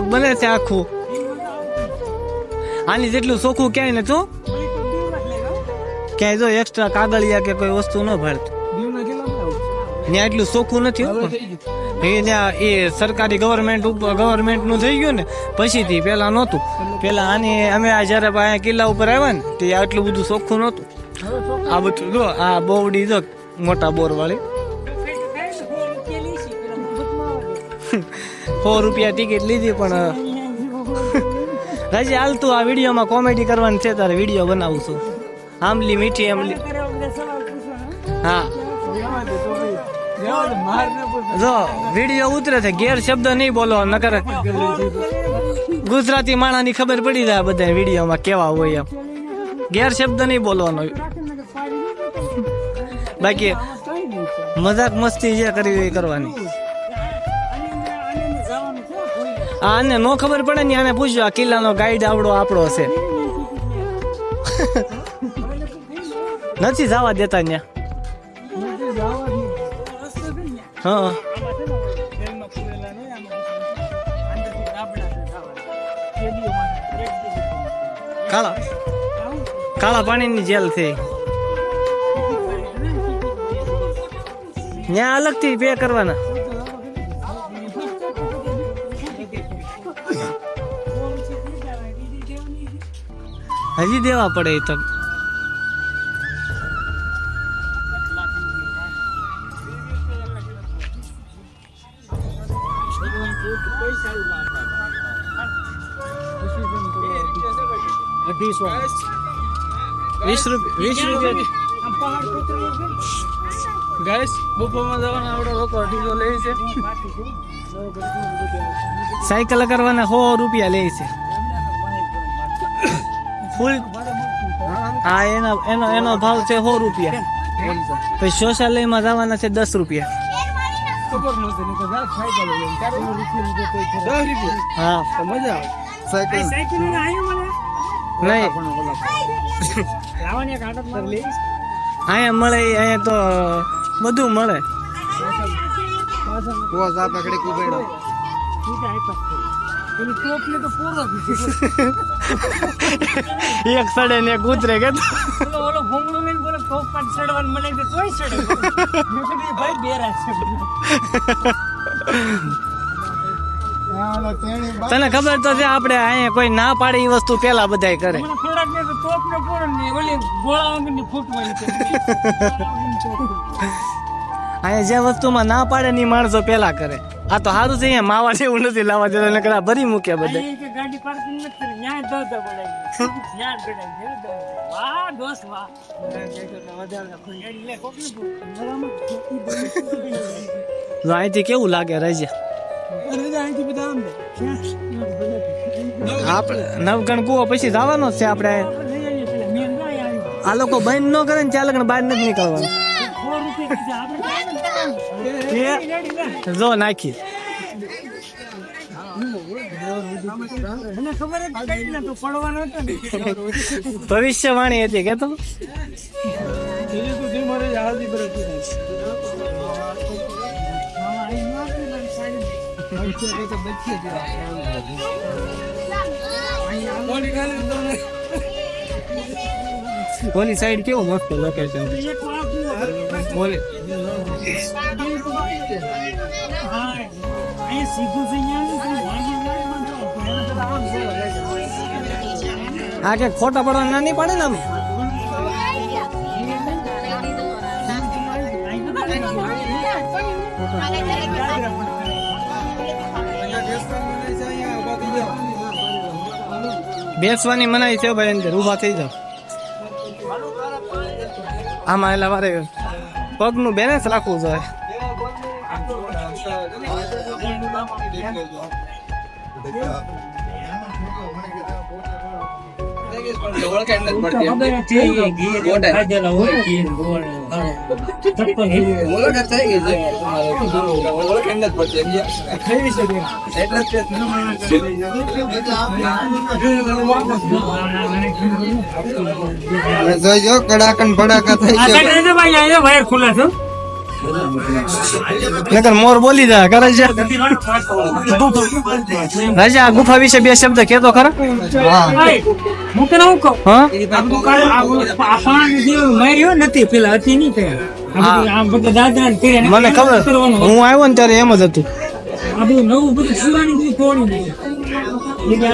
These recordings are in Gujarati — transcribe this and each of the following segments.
બ્લોગ બને છે આખું. આની જેટલું ચોખ્ખું ક્યાંય નતું ક્યાંય જો એક્સ્ટ્રા કાગળિયા કે કોઈ વસ્તુ ન ભરતું. ત્યાં એટલું ચોખ્ખું નથી એ ત્યાં એ સરકારી ગવર્મેન્ટ ઉપર ગવર્મેન્ટનું થઈ ગયું ને, પછીથી પહેલાં નહોતું. પહેલાં આની, અમે જયારે અહીંયા કિલ્લા ઉપર આવ્યા ને, તે આટલું બધું ચોખ્ખું નહોતું. આ બધું જો, આ બોવડી જો, મોટા બોર વાળી સો રૂપિયા ટિકિટ લીધી પણ રાજી હાલ તું આ વિડીયોમાં કોમેડી કરવાની છે તારે વીડિયો બનાવું છું. આમલી મીઠી આમલી હા. જો વીડિયો ઉતરે છે ગેર શબ્દ નહીં બોલો નકર ગુજરાતી માણાની ખબર પડી જાય બધા વિડીયોમાં કેવા હોય એમ. ગેર શબ્દ નહીં બોલવાનો. બાકી મજાક મસ્તી જે કરવી એ કરવાની. આને નો ખબર પડે ને આને પૂછજો, આ કિલ્લાનો ગાઈડ આવડો, આપણો છે નથી જવા દેતા ત્યાં હા. કાળા. કાળા પાણીની જેલ થઈ ત્યાં અલગથી પે કરવાના. હજી દેવા પડે એ તો. વીસ રૂપિયા વીસ રૂપિયા ગાઈસ બપોરમાં જવાના આવડે લોકો અઢીસો લે છે. સાયકલ કરવાના સો રૂપિયા લે છે. ફૂલ? હા એનો એનો એનો ભાવ છે સો રૂપિયા. પછી શૌચાલયમાં જવાના છે દસ રૂપિયા. હા. નહીં. અહીંયા મળે અહીંયા તો બધું મળે. એક સડે ને એક ઉતરે કે તને ખબર તો છે આપણે અહીંયા કોઈ ના પાડે એ વસ્તુ પેલા બધા કરે. અહીંયા જે વસ્તુમાં ના પાડે ને માણસો પેલા કરે. આ તો સારું છે અહીંયા માવા જેવું નથી લાવવા દેતા નકર ભરી મૂક્યા બધા ગાડી પાર્કિંગ નથી કરી ન્યાય દો દો બોલાય ન્યાય ગડાય દો વાહ દોસ્ત વાહ. એટલે અહીંથી કેવું લાગે રજા? આપણે નવગણ કુવો પછી જવાનો જ છે આપણે આ લોકો બંધ ન કરે ને લગન બહાર નથી નીકળવાનું. જો નાખી મને ખબર જ કઈ ના તું પડવાનો હતો ને ભવિષ્યવાણી હતી કે તો? ઓલી સાઈડ કેવું મસ્ત લોકેશન ઓલી હા અહીં સીધું થઈ આ કે ખોટા પડવા ના નહીં પડે ને આમ બેસવાની મનાઈ છે ભાઈ, અંદર ઊભા થઈ જાવ આમાં એટલે મારે પગનું બેલેન્સ રાખવું જોઈએ. જોઈજો કડાકન ભડાકા થઈ ગયો. ભાઈ ખુલ્લા છો. નકર મોર બોલી દે કરે છે. રાજા ગુફા વિશે બે શબ્દ કેતો ખરા? હું. તને શું કહું? હા? આ બધું આ બધું જે માર્યો નથી પેલા હતી નહીં મને ખબર હું આવ્યો ને ત્યારે એમ જ હતું. આ બધું નવું બધું પુરાણી બધું તોડી દીધું.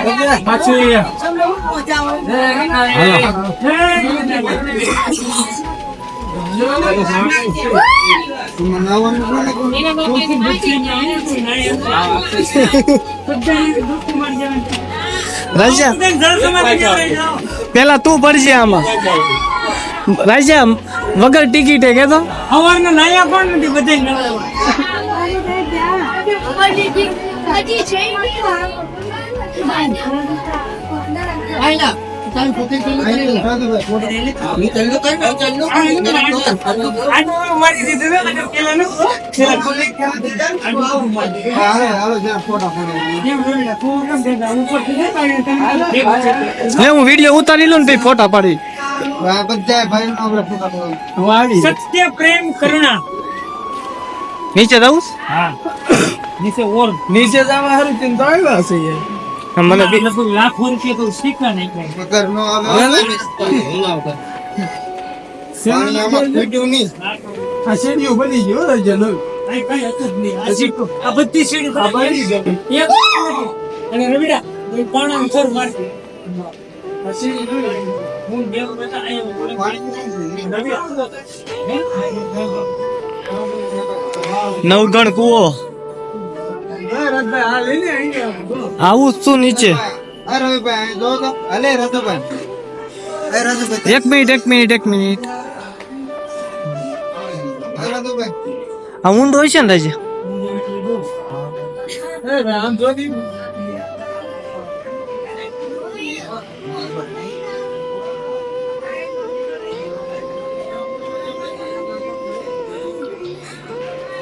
એટલે આ પાછું એ- રાજા. પેલા તું પડશે આમાં. રાજા વગર ટિકિટે કેતો? સવારના નાયા પણ નથી બધાય હજી હું. વીડિયો ઉતારી લઉં ને ફોટા પાડી. સત્ય પ્રેમ કરુણા. નીચે જાઉં? હા. નીચે ઓર. નીચે જવા હારું ચિંતા આવ્યા છે યાર. મને બી- લાખો રૂપિયા તો શીખવા નહીં કાંઈ. આ શેરીઓ બની ગયો રાજા નો કાંઈ કાંઈ હતું જ નહીં. આ બધી નથી. અને રવિડા આ પાણાનું થર મારતી. આ સીડી જોઈ. હું બે કુવો લઈ લે અહીંયા આવું જ છું નીચે. એક મિનિટ એક મિનિટ એક મિનિટ. આ ઊંડો હોય છે ને રાજા?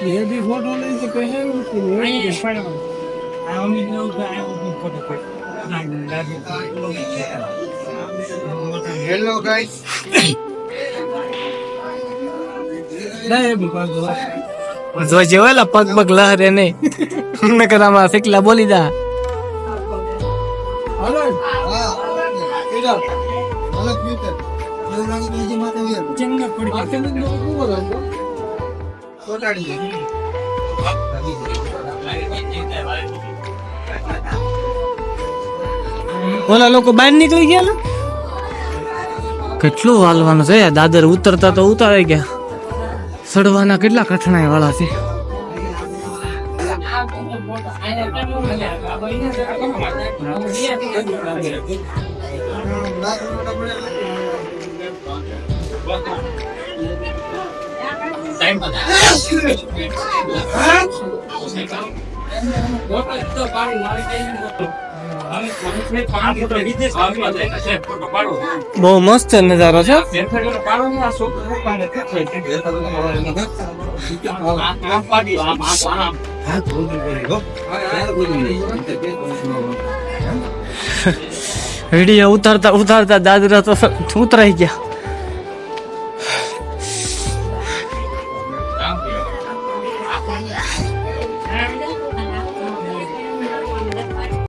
એ ની. બી ફોટો લઈ છે I ને તો આ બધું ફોટો પાડ. ના, ના, ના, એ બી પાછો. જો જેવેલા પગ પગ લહરે નહીં. નકર આમાં ફેકલા બોલી દા. હાલો. પડી લાગ્યો? ઓલા લોકો બહાર નીકળી ગયા ને કેટલું વાલવાનું છે. દાદર ઉતરતા તો ઉતારે ગયા સડવાના કેટલા કઠણાઈ વાળા છે બહુ મસ્ત નજારો છે. વીડિયો ઉતારતા ઉતારતા દાદરા તો ઉતરાઈ ગયા.